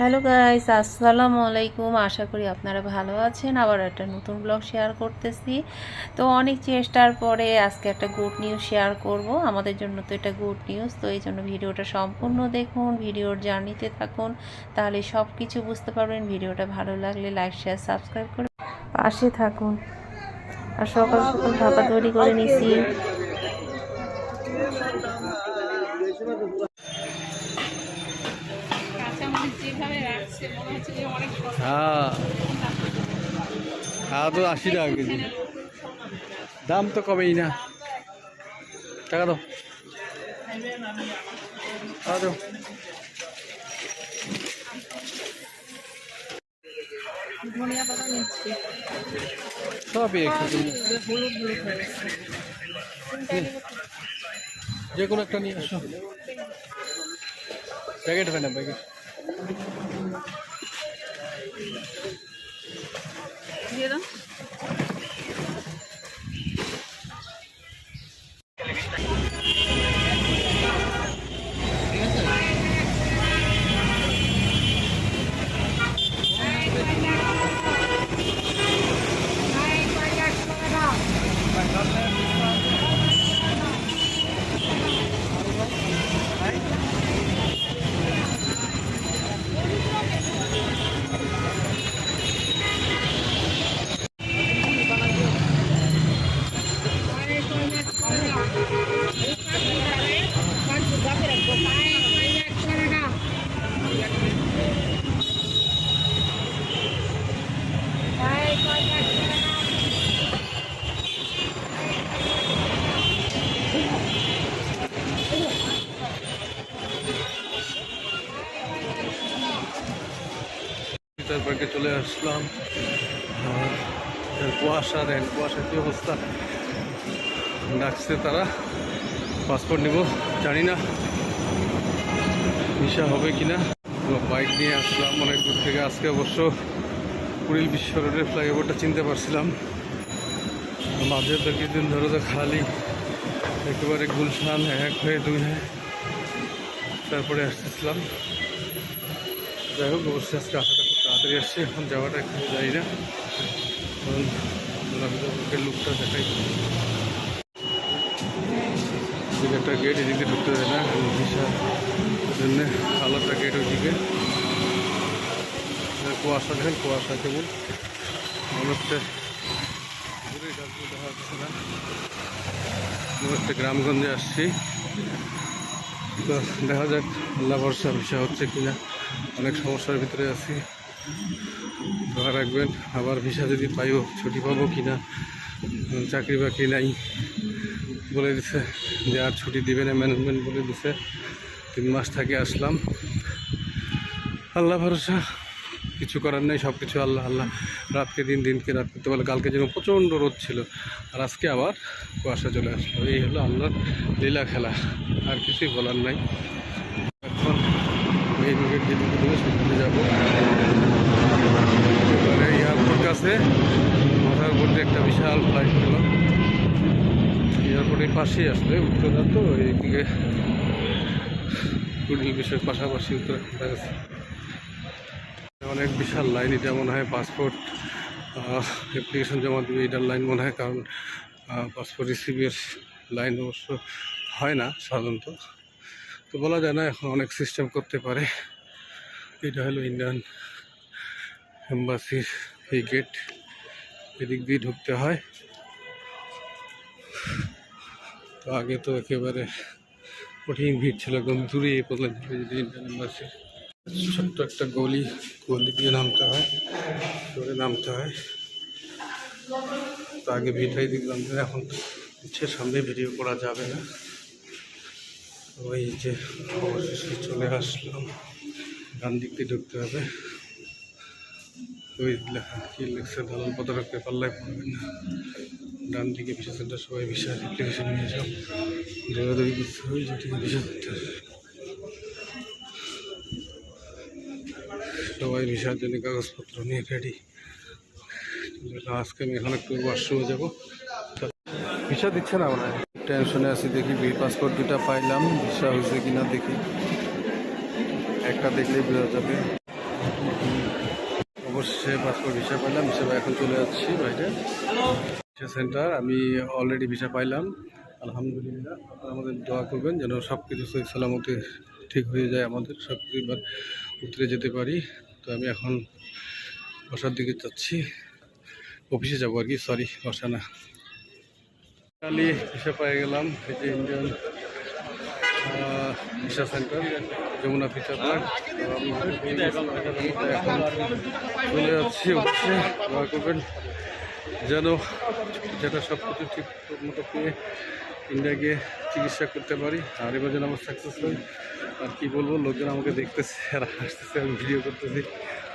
Hello guys, আসসালামু আলাইকুম। আশা করি আপনারা ভালো আছেন। আবার একটা নতুন ব্লগ শেয়ার করতেছি। তো অনেক চেষ্টার পরে আজকে একটা গুড নিউজ শেয়ার করব। আমাদের জন্য তো এটা গুড নিউজ। তো এই জন্য ভিডিওটা সম্পূর্ণ দেখুন, ভিডিওর জার্নিতে থাকুন। তাহলে সব কিছু বুঝতে পারবেন। ভিডিওটা ভালো লাগলে লাইক, শেয়ার, সাবস্ক্রাইব করে পাশে থাকুন। আর সকাল সকাল ভাপা তৈরি করে নিছি। হ্যাঁ। হ্যাঁ তো আশি টাকা কেজি। দাম তো কমেই না। টাকা দাও। টাকা দাও। সবই একটু যে কোনো একটা নিয়ে আসো। প্যাকেট হয় না প্যাকেট। দিয়ে দাও। পিতার পার্কে চলে আসলাম। কুয়াশা, দেন কুয়াশা কি অবস্থা? ডাকছে তারা। পাসপোর্ট নিব, জানি না। ভিসা হবে কি না বাইক নিয়ে আসলাম, অনেক দূর থেকে। আজকে অবশ্য কুড়িল বিশ্ব রোডের ফ্লাইওভারটা চিনতে পারছিলাম। মাঝে তো কিছুদিন ধরে তো খালি। একেবারে গুলশান, এক হয়ে দুই হয়ে। তারপরে আসতেছিলাম। যাই হোক, অবশ্যই আজকে আসাটা তাড়াতাড়ি আসছে, এখন যাওয়াটা একটু যাই না। কারণ লুকটা দেখাই। একটা গেট এদিকে ঢুকতে দেয় না ভিসা জন্য আলাদা গেট ওইদিকে। কুয়াশা, দেখেন কুয়াশা কেবল অনেকটা দেখা যাচ্ছে না। হচ্ছে গ্রামগঞ্জে আসছি। তো দেখা যাক, আল্লাহ ভরসা, ভিসা হচ্ছে কিনা। অনেক সমস্যার ভিতরে আছি। দোয়া রাখবেন আবার ভিসা যদি পাইও ছুটি পাবো কিনা উম, চাকরি বাকরি নাই বলে দিছে। যে আর ছুটি দিবে না ম্যানেজমেন্ট বলে দিছে। তিন মাস থেকে আসলাম। আল্লাহ ভরসা। কিছু করার নেই সব কিছু আল্লাহ আল্লাহ। রাতকে দিন দিনকে রাত করতে বলে কালকে যেন প্রচণ্ড রোদ ছিল আর আজকে আবার কুয়াশা চলে আসলো। এই হলো আল্লাহর লীলা খেলা। আর কিছুই বলার নাই। এখন মেইন গেট যেদিকে দেবে যাব। কাছে মাথার উপর দিয়ে একটা বিশাল ফ্লাইট গেল। এয়ারপোর্টের পাশেই আসলে উত্তরা, তো এইদিকে কুড়িল বিষয়ের পাশাপাশি উত্তরা গেছে অনেক বিশাল লাইন এটা মনে হয় পাসপোর্ট অ্যাপ্লিকেশন জমা দিবে এটার লাইন মনে হয়, কারণ পাসপোর্ট রিসিভের লাইন অবশ্য হয় না সাধারণত। তো বলা যায় না, এখন অনেক সিস্টেম করতে পারে। এটা হলো ইন্ডিয়ান এম্বাসির এই গেট এদিক দিয়ে ঢুকতে হয়। তো আগে তো একেবারে কঠিন ভিড় ছিল, একদম দূরে পর্যন্ত ইন্ডিয়ান ছোট্ট একটা গলি গলি দিয়ে নামতে হয় ধরে নামতে হয়। তো আগে ভিড়টাই দেখলাম এখন ইচ্ছে সামনে ভিডিও করা যাবে না। ওই যে অবশেষে চলে আসলাম, ডান দিক দিয়ে ঢুকতে হবে। দালাল না। ডান দিকে ভিসা সেন্টার সবাই ভিসা অ্যাপ্লিকেশন নিয়ে যাও। দৌড়াদৌড়ি করতে হবে যেটিকে ভিসা সবাই ভিসার জন্য কাগজপত্র নিয়ে রেডি আজকে আমি এখন একটু ওয়াশরুমে যাব। ভিসা দিচ্ছে না মনে টেনশনে আছি, দেখি বি পাসপোর্ট দুটা পাইলাম, ভিসা হয়েছে কিনা দেখি। একটা দেখলেই বোঝা যাবে। অবশ্যই পাসপোর্ট ভিসা পাইলাম, ভিসা এখন চলে যাচ্ছি বাইরে। ভিসা সেন্টার, আমি অলরেডি ভিসা পাইলাম। আলহামদুলিল্লাহ, আপনারা আমাদের দোয়া করবেন যেন সব কিছু সহি সালামতে ঠিক হয়ে যায় আমাদের সব কিছু এবার উতরে যেতে পারি। তো আমি এখন বসার দিকে যাচ্ছি। অফিসে যাব আর কি সরি বসা না। কালি ভিসা পেয়ে গেলাম, এই যে Indian visa centre, Jamuna visa park. এখন চলে যাচ্ছি অফিসে দোয়া করবেন যেন যেটা সব কিছু ঠিক মতো পেয়ে ইন্ডিয়া গিয়ে চিকিৎসা করতে পারি। আর এবার যেন আমার সাকসেস হয়, আর কি বলব, লোকজন আমাকে দেখতেছে আর হাসতেছে, আমি ভিডিও করতেছি।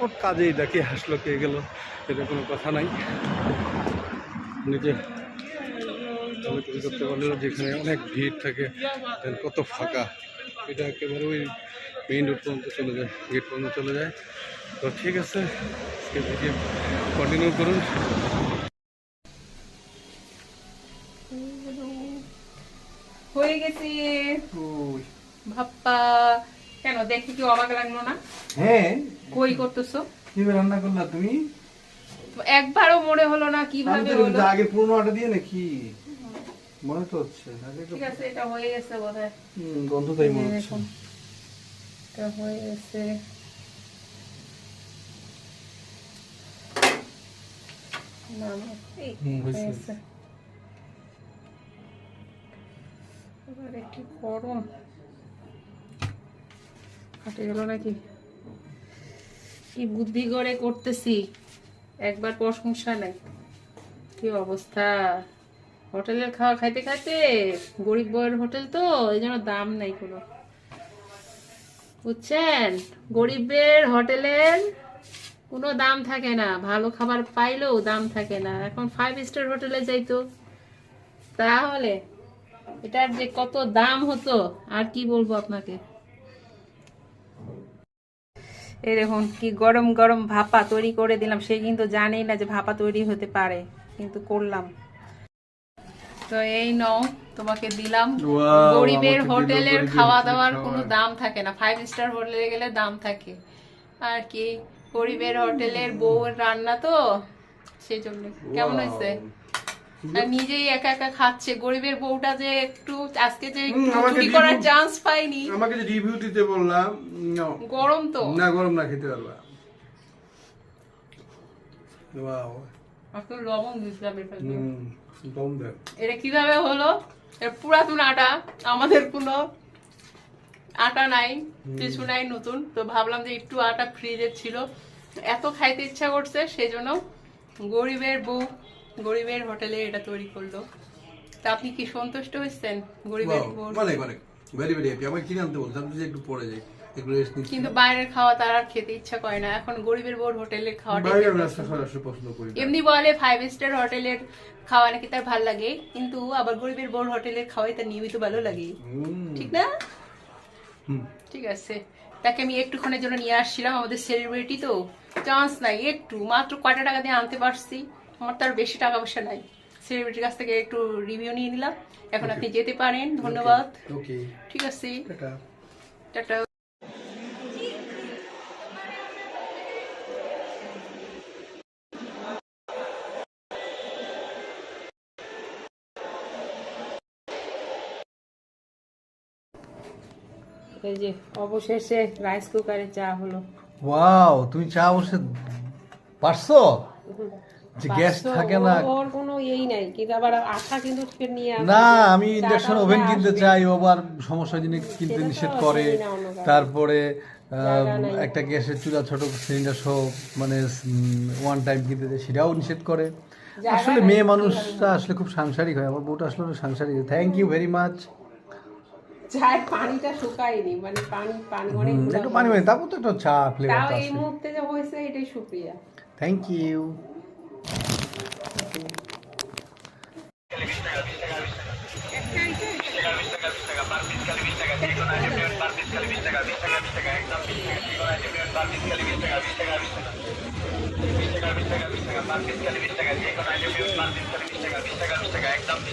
ওর কাজেই ডাকি হাসলো কে গেল, এটা কোনো কথা নাই। নিজে আমি তৈরি করতে পারলেও যেখানে অনেক ভিড় থাকে কত ফাঁকা। এটা একেবারে ওই মেইন রোড পর্যন্ত চলে যায় গেট পর্যন্ত চলে যায়। তো ঠিক আছে ভিডিও কন্টিনিউ করুন। হয়ে গেছে। ভাপ্পা কেন দেখি কি অবাক লাগল না? হ্যাঁ। কই করতেছো? কীভাবে রান্না করলা তুমি? একবারও মনে হলো না আমি কীভাবে হলো। আগে পুরনো আটা দিয়ে নাকি? মনে তো হচ্ছে ঠিক আছে এটা হয়ে গেছে বোধহয়। হুম, গন্ধ তাই মনে হচ্ছে। এটা হয়ে গেছে। গরম ফাটে গেল নাকি? কি বুদ্ধি করে করতেছি? একবার প্রশংসা নাই কি অবস্থা? হোটেলের খাওয়া খাইতে খাইতে গরিব বয়ের হোটেল তো, এই জন্য দাম নাই কোনো। বুঝছেন? গরিবের হোটেলের কোনো দাম থাকে না। ভালো খাবার পাইলেও দাম থাকে না। এখন ফাইভ স্টার হোটেলে যাইতো। তাহলে এটার যে কত দাম হতো, আর কি বলব আপনাকে? এই দেখুন, কি গরম গরম ভাপা তৈরি করে দিলাম। সে কিন্তু জানেই না যে ভাপা তৈরি হতে পারে। কিন্তু করলাম। তো এই নাও তোমাকে দিলাম। গরিবের হোটেলের খাওয়া। দাওয়ার কোনো দাম থাকে না। ফাইভ স্টার হোটেলে গেলে দাম থাকে। আর কি গরিবের হোটেলের বউয়ের রান্না তো সেই জন্য। কেমন হয়েছে? আর নিজেই একা একা খাচ্ছে। গরিবের বউটা যে একটু আজকে যে চুরি করার চান্স পাইনি। আমাকে যে রিভিউ দিতে বললাম গরম তো। না গরম না খেতে পারবা। একটু লবণ দিয়েছিলাম। এটা কীভাবে হলো? পুরাতন আটা আমাদের কোনো আটা নাই কিছু নাই নতুন। তো ভাবলাম যে একটু আটা ফ্রিজে ছিল। এত খাইতে ইচ্ছা করছে সেই জন্য গরিবের বউ গরিবের হোটেলে এটা তৈরি করল। তা আপনি কি সন্তুষ্ট হয়েছেন গরিবের বউ অনেক অনেক ভেরি ভেরি হ্যাপি আমাকে কিনে আনতে বলতাম যে একটু পরে যাই। কিন্তু বাইরের খাওয়া তার আর খেতে ইচ্ছা করে না। এখন গরিবের বউর হোটেলের খাওয়াটা বাইরে রাস্তা খাওয়া পছন্দ করি এমনি বলে ফাইভ স্টার হোটেলের খাওয়া নাকি তার ভালো লাগে কিন্তু আবার গরিবের বউর হোটেলের খাওয়াই তার নিয়মিত ভালো লাগে। ঠিক না? ঠিক আছে। তাকে আমি একটুক্ষণের জন্য নিয়ে আসছিলাম আমাদের সেলিব্রিটি তো। চান্স নাই একটু। মাত্র কয়টা টাকা দিয়ে আনতে পারছি? আমার তার বেশি টাকা পয়সা নাই। সেলিব্রিটির কাছ থেকে একটু রিভিউ নিয়ে নিলাম। এখন আপনি যেতে পারেন ধন্যবাদ। ঠিক আছে। টাটা। এই যে অবশেষে রাইস কুকারে চা হলো। ওয়াও তুমি চা বসে পারছ? যে গ্যাস থাকে না। ওর- কোনো ইয়েই নাই কিন্তু আবার আঠা কিন্তু নিয়ে না আমি ইন্ডাকশন ওভেন কিনতে চাই আবার সমস্যা জিনিস কিনতে নিষেধ করে। তারপরে। একটা গ্যাসের চুলা ছোট সিলিন্ডার সহ মানে ওয়ান টাইম কিনতে চাই সেটাও নিষেধ করে। আসলে মেয়ে মানুষটা আসলে খুব সাংসারিক হয় আমার বউটা আসলে সাংসারিক। থ্যাংক ইউ ভেরি মাচ চায়ের পানিটা শুকায়নি মানে পানি পানি অনেক একটু পানি পানি তারপর তো একটা চা ফ্লেভার তাও এই মুহূর্তে যে হয়েছে এটাই সুপ্রিয়া থ্যাংক ইউ একদম